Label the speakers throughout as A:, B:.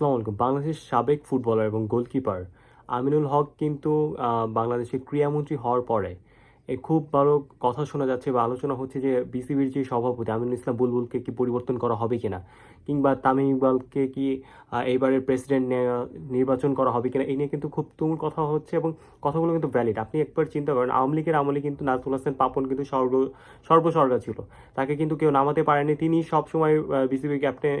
A: আসসালামু আলাইকুম। বাংলাদেশের সাবেক ফুটবলার এবং গোলকিপার আমিনুল হক কিন্তু বাংলাদেশের ক্রীড়ামন্ত্রী হওয়ার পরে খুব বড় কথা শোনা যাচ্ছে বা আলোচনা হচ্ছে যে বিসিবির যে সভাপতি আমিনুল ইসলাম বুলবুলকে কি পরিবর্তন করা হবে কিনা, কিংবা তামিম ইকবালকে কি এইবারের প্রেসিডেন্ট নির্বাচন করা হবে কিনা, এই নিয়ে কিন্তু খুব তুমুল কথা হচ্ছে এবং কথাগুলো কিন্তু ভ্যালিড আপনি একবার চিন্তা করেন, আওয়ামী লীগের আমলে কিন্তু নাজমুল হাসান পাপন কিন্তু সর্ব সর্বস্বর্গা ছিল। তাকে কিন্তু কেউ নামাতে পারেনি। তিনি সবসময় বিসিবি ক্যাপ্টেন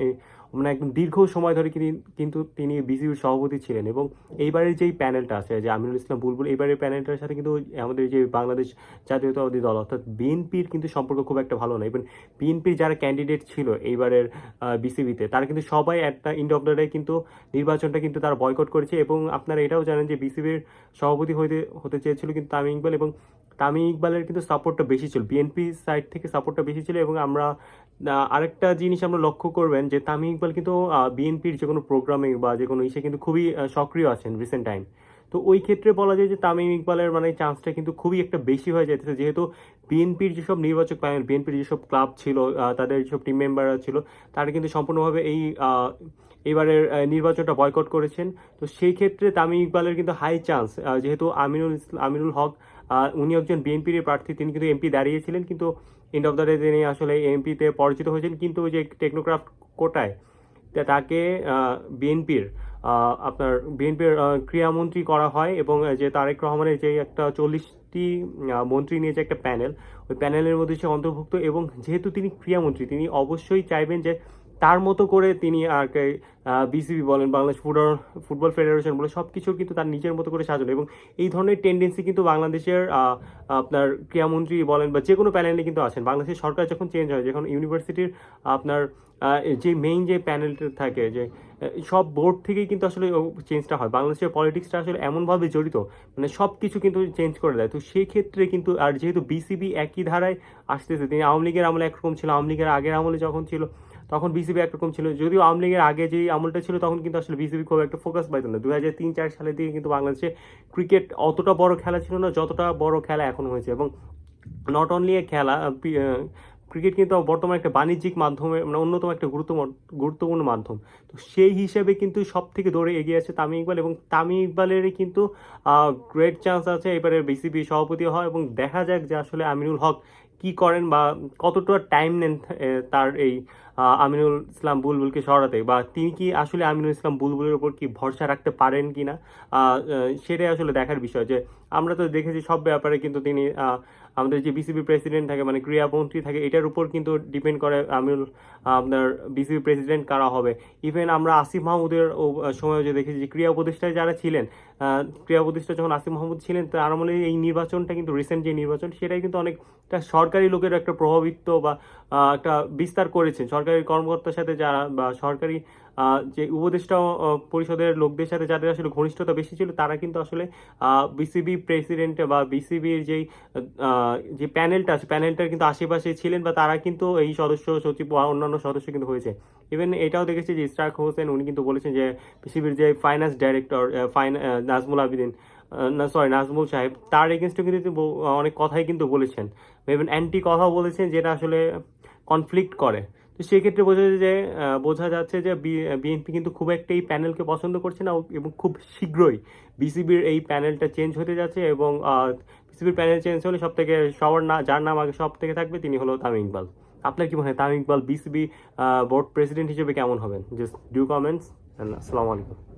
A: মানে একদম দীর্ঘ সময় ধরে কিনি- কিন্তু তিনি বিসিবির সভাপতি ছিলেন এবং এইবারের যেই প্যানেলটা আছে, যে আমিনুল ইসলাম বুলবুল, এইবারের প্যানেলটার সাথে কিন্তু আমাদের যে বাংলাদেশ জাতীয়তাবাদী দল, অর্থাৎ বিএনপির কিন্তু সম্পর্ক খুব একটা ভালো না। এবং বিএনপির যারা ক্যান্ডিডেট ছিল এইবারের বিসিবিতে, তারা কিন্তু সবাই একটা ইন্ড অফ দ্য ডে কিন্তু নির্বাচনটা কিন্তু তারা বয়কট করেছে এবং আপনারা এটাও জানেন যে বিসিবির সভাপতি হতে হতে চেয়েছিল কিন্তু তামিম ইকবাল এবং তামিম ইকবালের কিন্তু সাপোর্টটা বেশি ছিল। বিএনপি সাইড থেকে সাপোর্টটা বেশি ছিল এবং আমরা আরেকটা জিনিস আমরা লক্ষ্য করবেন যে তামিম ইকবাল কিন্তু বিএনপির যে কোনো প্রোগ্রামে বা যে কোনো ইসে কিন্তু খুবই সক্রিয় আছেন রিসেন্ট টাইম তো ওই ক্ষেত্রে বলা যায় যে তামিম ইকবালের মানে চান্সটা কিন্তু খুবই একটা বেশি হয়ে যাইতেছে। যেহেতু বিএনপির যেসব নির্বাচক প্যানেল বিএনপির যেসব ক্লাব ছিল তাদের যেসব টিম মেম্বাররা ছিল, তারা কিন্তু সম্পূর্ণভাবে এই এবারের নির্বাচনটা বয়কট করেছেন। তো সেই ক্ষেত্রে তামিম ইকবালের কিন্তু হাই চান্স যেহেতু আমিনুল আমিনুল হক উনি একজন বিএনপির প্রার্থী, তিনি কিন্তু এমপি দাঁড়িয়েছিলেন, কিন্তু এন্ড অফ দ্য ডে তিনি আসলে এমপিতে পরিচিত হয়েছেন। কিন্তু ওই যে টেকনোক্রাফট কোটায় তাকে বিএনপির আপনার বিএনপির ক্রীড়ামন্ত্রী করা হয় এবং যে তারেক রহমানের যে একটা চল্লিশটি মন্ত্রী নিয়ে যে একটা প্যানেল, ওই প্যানেলের মধ্যে সে অন্তর্ভুক্ত এবং যেহেতু তিনি ক্রীড়ামন্ত্রী তিনি অবশ্যই চাইবেন যে তার মতো করে তিনি আর বিসিবি বলেন, বাংলাদেশ ফুটবল ফুটবল ফেডারেশন বলে সব কিছুর কিন্তু তার নিজের মতো করে সাজানো। এবং এই ধরনের টেন্ডেন্সি কিন্তু বাংলাদেশের আপনার ক্রীড়ামন্ত্রী বলেন বা যে কোনো প্যানেলে কিন্তু আছেন। বাংলাদেশের সরকার যখন চেঞ্জ হয়, যখন ইউনিভার্সিটির আপনার যে মেইন যে প্যানেলটা থাকে, যে সব বোর্ড থেকেই কিন্তু আসলে চেঞ্জটা হয়। বাংলাদেশের পলিটিক্সটা আসলে এমনভাবে জড়িত মানে সব কিছু কিন্তু চেঞ্জ করে দেয়। তো সেই ক্ষেত্রে কিন্তু, আর যেহেতু বিসিবি একই ধারায় আসতেছে, তিনি আওয়ামী লীগের আমলে একরকম ছিল, আওয়ামী লীগের আগের আমলে যখন ছিল তখন বিসিবি একরকম ছিল। যদিও আওয়ামী লীগের আগে যেই আমলটা ছিল, তখন কিন্তু আসলে বিসিবি খুব একটা ফোকাস পাইতো না। দু হাজার তিন, চার সালের দিকে কিন্তু বাংলাদেশে ক্রিকেট অতটা বড় খেলা ছিল না, যতটা বড় খেলা এখন হয়েছে। এবং নট অনলি এ খেলা ক্রিকেট কিন্তু বর্তমানে একটা বাণিজ্যিক মাধ্যমে মানে অন্যতম একটা গুরুত্ব গুরুত্বপূর্ণ মাধ্যম। তো সেই হিসেবে কিন্তু সব থেকে দৌড়ে এগিয়ে আছে তামিম ইকবাল এবং তামিম ইকবালেরই কিন্তু গ্রেট চান্স আছে এবারে বিসিবি সভাপতি হয় এবং দেখা যাক যে আসলে আমিনুল হক কি করেন বা কতটা টাইম নেন তার এই আমিনুল ইসলাম বুলবুলকে সরাতে? বা তিনি কি আসলে আমিনুল ইসলাম বুলবুলের উপর কি ভরসা রাখতে পারেন কি না সেটাই আসলে দেখার বিষয় যে আমরা তো দেখেছি সব ব্যাপারে কিন্তু তিনি আমাদের যে বিসিবি প্রেসিডেন্ট থাকে মানে ক্রীড়ামন্ত্রী থাকে এটার উপর কিন্তু ডিপেন্ড করে আহ, আপনার বিসিবি প্রেসিডেন্ট কারা হবে। ইভেন আমরা আসিফ মাহমুদের সময় যে দেখেছি যে ক্রীড়া উপদেষ্টায় যারা ছিলেন ক্রীড়া উপদেষ্টা যখন আসিফ মাহমুদ ছিলেন তার আমলে এই নির্বাচনটা কিন্তু রিসেন্ট যে নির্বাচন সেটাই কিন্তু অনেকটা সরকারি লোকের একটা প্রভাবিত বা একটা বিস্তার করেছেন সরকারি কর্মকর্তার সাথে যারা বা সরকারি যে উপদেষ্টা পরিষদের লোকদের সাথে যাদের আসলে ঘনিষ্ঠতা বেশি ছিল, তারা কিন্তু আসলে বিসিবি প্রেসিডেন্ট বা বিসিবির যেই যে প্যানেলটা আছে প্যানেলটার কিন্তু আশেপাশে ছিলেন বা তারা কিন্তু এই সদস্য সচিব বা অন্যান্য সদস্য কিন্তু হয়েছে। ইভেন এটাও দেখেছি যে ইস্তাক হোসেন, উনি কিন্তু বলেছেন যে বিসিবির যে ফাইন্যান্স ডাইরেক্টর নাজমুল আবিদিন না সরি নাজমুল সাহেব, তার এগেনস্টে কিন্তু অনেক কথাই কিন্তু বলেছেন। ইভেন অ্যান্টি কথাও বলেছেন যেটা আসলে কনফ্লিক্ট করে। তো সেক্ষেত্রে বোঝা যায় যে বোঝা যাচ্ছে যে বিএনপি কিন্তু খুব একটা এই প্যানেলকে পছন্দ করছে না এবং খুব শীঘ্রই বিসিবির এই প্যানেলটা চেঞ্জ হতে যাচ্ছে এবং বিসিবির প্যানেল চেঞ্জ হলে সব থেকে সবার না, যার নাম আগে সব থেকে থাকবে তিনি হলো তামিম ইকবাল। আপনার কি মনে হয় Tamim Iqbal BCB board president হিসেবে কেমন হবেন? জাস্ট ডিউ কমেন্টস আসসালামু আলাইকুম।